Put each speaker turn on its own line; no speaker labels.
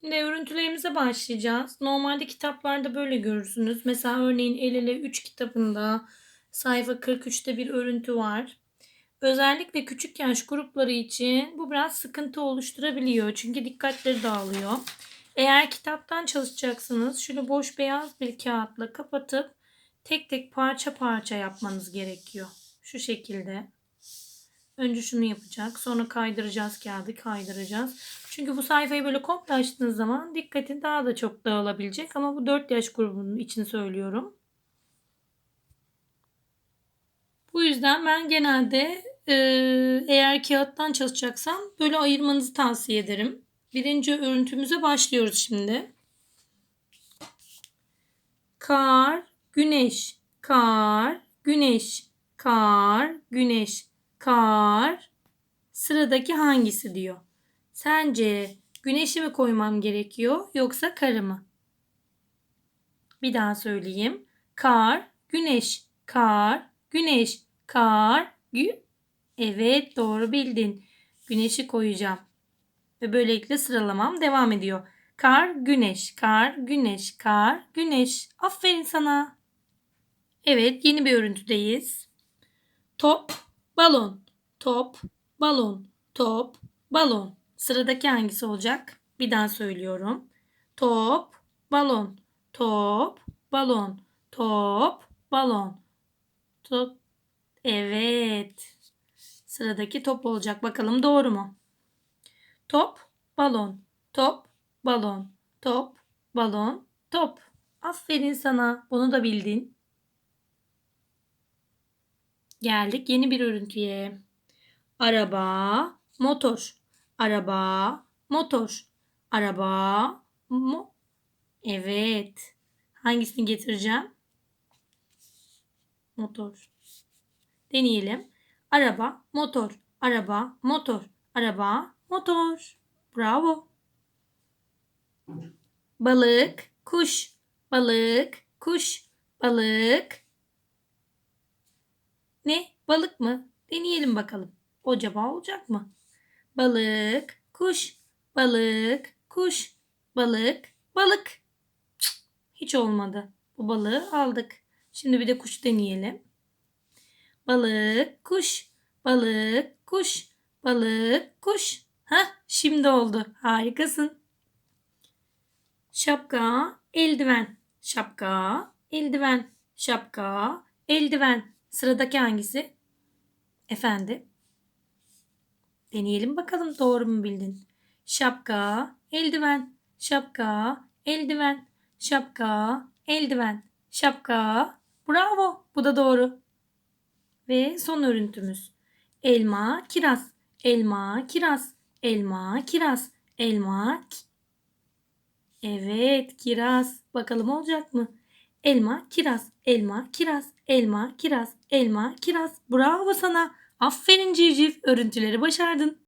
Şimdi örüntülerimize başlayacağız. Normalde kitaplarda böyle görürsünüz. Mesela örneğin El Ele 3 kitabında sayfa 43'te bir örüntü var. Özellikle küçük yaş grupları için bu biraz sıkıntı oluşturabiliyor. Çünkü dikkatleri dağılıyor. Eğer kitaptan çalışacaksınız şöyle boş beyaz bir kağıtla kapatıp tek tek parça parça yapmanız gerekiyor. Şu şekilde. Önce şunu yapacak. Sonra kaydıracağız kağıdı kaydıracağız. Çünkü bu sayfayı böyle komple açtığınız zaman dikkatin daha da çok dağılabilecek. Ama bu 4 yaş grubunun için söylüyorum. Bu yüzden ben genelde e, eğer kağıttan çalışacaksam böyle ayırmanızı tavsiye ederim. Birinci örüntümüze başlıyoruz şimdi. Kar, güneş, kar, güneş, kar, güneş, kar. Sıradaki hangisi diyor. Sence güneşi mi koymam gerekiyor yoksa karı mı? Bir daha söyleyeyim. Kar, güneş, kar, güneş, kar, gü. Evet doğru bildin. Güneşi koyacağım. Ve böylelikle sıralamam devam ediyor. Kar, güneş, kar, güneş, kar, güneş. Aferin sana. Evet yeni bir örüntüdeyiz. Top, balon, top, balon, top, balon. Sıradaki hangisi olacak? Bir daha söylüyorum. Top, balon, top, balon, top, balon. Top. Evet. Sıradaki top olacak. Bakalım doğru mu? Top, balon, top, balon, top, balon, top. Aferin sana. Bunu da bildin. Geldik yeni bir örüntüye. Araba, motor. Araba, motor. Araba, mo. Evet. Hangisini getireceğim? Motor. Deneyelim. Araba, motor. Araba, motor. Araba, motor. Bravo. Balık, kuş. Balık, kuş. Balık. Ne? Balık mı? Deneyelim bakalım. Acaba olacak mı? Balık, kuş, balık, kuş, balık, balık. Cık, hiç olmadı. Bu balığı aldık. Şimdi bir de kuş deneyelim. Balık, kuş, balık, kuş, balık, kuş. Ha, şimdi oldu. Harikasın. Şapka, eldiven. Şapka, eldiven. Şapka, eldiven. Sıradaki hangisi? Efendim? Deneyelim bakalım doğru mu bildin? Şapka, eldiven, şapka, eldiven, şapka, eldiven, şapka. Bravo. Bu da doğru. Ve son örüntümüz. Elma, kiraz, elma, kiraz, elma, kiraz, elma. Evet, kiraz. Bakalım olacak mı? Elma, kiraz, elma, kiraz, elma, kiraz, elma, kiraz. Bravo sana. Aferin civciv. Örüntüleri başardın.